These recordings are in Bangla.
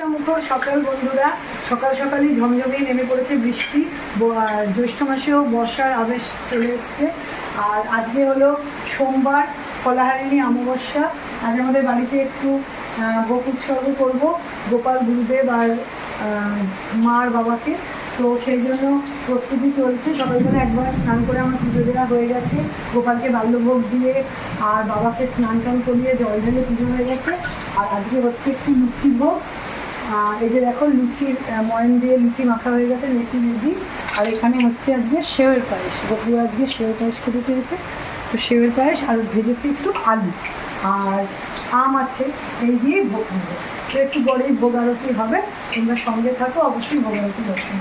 মুখর সকাল বন্ধুরা, সকাল সকালই ঝমঝমে নেমে পড়েছে বৃষ্টি। জ্যৈষ্ঠ মাসেও বর্ষার আবেশ চলে এসছে। আর আজকে হলো সোমবার, ফলাহারিণী অমাবস্যা। আজ আমাদের বাড়িতে একটু ভোগ উৎসর্গ করব, গোপাল, গুরুদেব আর মার বাবাকে। তো সেই জন্য প্রস্তুতি চলছে। সকালবেলা একবার স্নান করে আমার পুজো দেওয়া হয়ে গেছে। গোপালকে বাল্যভোগ দিয়ে আর বাবাকে স্নান টান করিয়ে জল ঢেলে পুজো হয়ে গেছে। আর আজকে হচ্ছে একটু লুচি ভোগ। এই যে দেখো লুচির ময়ন দিয়ে লুচি মাখা হয়ে গেছে লুচি মুরগি আর এখানে হচ্ছে আজকে সেওয়ের পায়েস। গোপু আজকে সেওয়ের পায়েস খেতে চেয়েছে। তো সেওয়ের পায়েস আর ভেজেছি একটু আলু। আর আম আছে এই দিয়ে নেব তো একটু বড়ই ভোগ আরতি হবে। তোমরা সঙ্গে থাকো অবশ্যই ভোগ আরতি দর্শন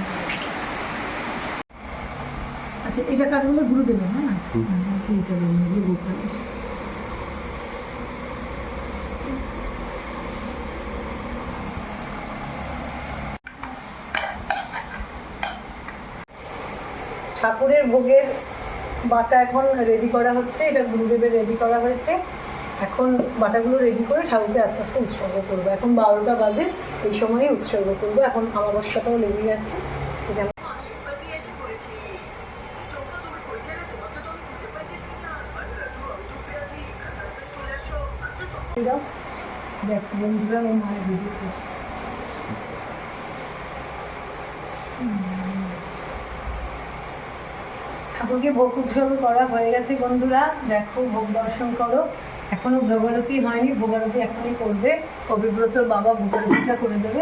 আচ্ছা এটা কার হলো? গুরুদেবের না আচ্ছা তো এটা ঠাকুরের ভোগের বাটা এখন রেডি করা হচ্ছে, এটা গুরুদেবের রেডি করা হয়েছে। এখন বাটাগুলো রেডি করে ঠাকুরকে আস্তে আস্তে উৎসর্গ করব। এখন বারোটা বাজে, এই সময়ই উৎসর্গ করব। এখন অমাবস্যাটাও লেগে এটা দেখ, বন্ধুরা মায়ের ভিডিও। ঠাকুরকে ভোগ উৎসর্গ করা হয়ে গেছে বন্ধুরা। দেখো, ভোগ দর্শন করো। এখনও ভোগারতি হয়নি, ভোগারতি এখনই করবে। অভিব্রতর বাবা ভোগারতিটা করে দেবে।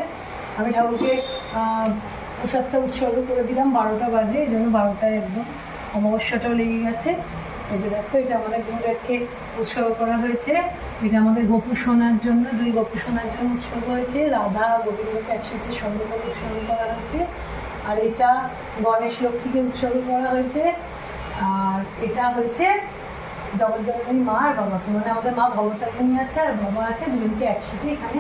আমি ঠাকুরকে প্রসাদটা উৎসর্গ করে দিলাম বারোটা বাজে, এই জন্য বারোটায় একদম অমাবস্যাটাও লেগে গেছে। এই যে দেখো, এটা আমাদের গুরুদেবকে উৎসর্গ করা হয়েছে। এটা আমাদের গোপু সোনার জন্য, দুই গোপু সোনার জন্য উৎসর্গ হয়েছে। রাধা গোবিন্দকে একসাথে সঙ্গে উৎসর্গ করা হয়েছে। আর এটা গণেশ লক্ষ্মীকে উৎসর্গ করা হয়েছে। আর এটা হয়েছে জগজ্জননী মা আর বাবাকে মানে আমাদের মা ভবতারিণী আছে আর বাবা আছে, দুজনকে একসাথে এখানে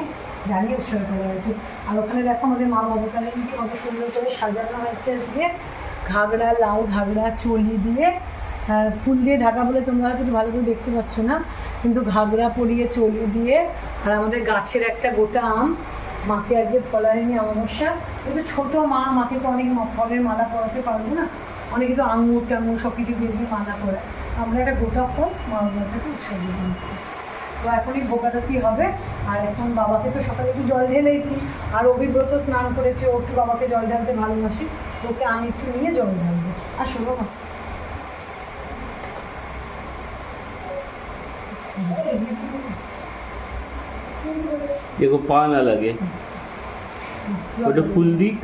জানিয়ে উৎসর্গ করা হয়েছে। আর ওখানে দেখো আমাদের মা ভবতারিণীকে কত সুন্দর করে সাজানো হয়েছে আজকে। ঘাগড়া লাল ঘাগড়া চলি দিয়ে। ফুল দিয়ে ঢাকা বলে তোমরা হয়তো ভালো করে দেখতে পাচ্ছ না। কিন্তু ঘাগড়া পরিয়ে চলি দিয়ে আর আমাদের গাছের একটা গোটা আম মাকে আজকে ফলায়নি অমাবস্যা। কিন্তু ছোট মা, মাকে তো অনেক ফলের মালা পরাতে পারব না। অনেকে তো আঙুর টাঙুর সব কিছু দিয়ে মালা করে আমরা একটা গোটা ফল মা বাবার কাছে উৎসর্গ দিচ্ছি তো এখনই ভোগাটাতি হবে? আর এখন বাবাকে তো সকালে একটু জল ঢেলেইছি আর অভিব্রত স্নান করেছে, ও একটু বাবাকে জল ঢালতে ভালোবাসি। ওকে আমি একটু নিয়ে জল ঢালবো। আর শোনো না এগো পা না লাগে ওটা ফুল দিক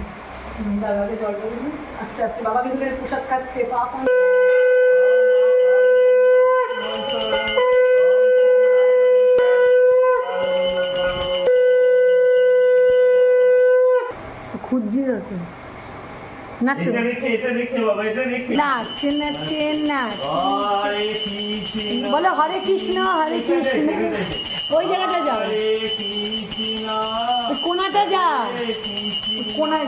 আস্তে আস্তে বাবা কিন্তু পোশাক খাচ্ছে পা খুঁজছি না নাচো। নাচছে নাচছে নাচ বলো হরে কৃষ্ণ হরে কৃষ্ণ। ওই জায়গাটা যাও। কোনাটা যা। হরে কোনায়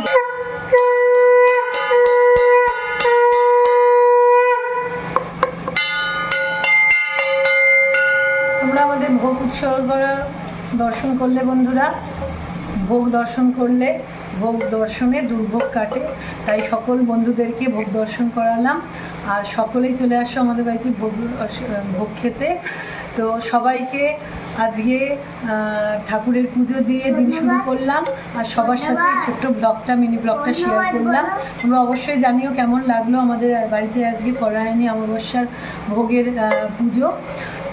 তোমরা আমাদের ভোগ উৎসর্গ দর্শন করলে বন্ধুরা। ভোগ দর্শন করলে ভোগ দর্শনে দুর্ভোগ কাটে। তাই সকল বন্ধুদেরকে ভোগ দর্শন করালাম। আর সকলেই চলে আসো আমাদের বাড়িতে ভোগ ভোগ খেতে। তো সবাইকে আজকে ঠাকুরের পুজো দিয়ে দিন শুরু করলাম। আর সবার সাথে ছোট্ট ব্লগটা মিনি ব্লগটা শেয়ার করলাম। তোমরা অবশ্যই জানিও কেমন লাগল আমাদের বাড়িতে আজকে ফরায়নি অমাবস্যার ভোগের পুজো।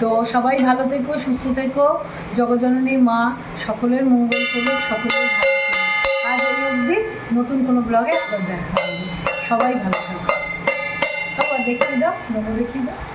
তো সবাই ভালো থেকো সুস্থ থেকো। জগজননী মা সকলের মঙ্গল করুক সকলের ভালো করুক। আজ অবধি নতুন কোনো ব্লগে আবার দেখা হবে। সবাই ভালো থাকো। দেখিয়ে দাও মোমো দেখিয়ে দাও।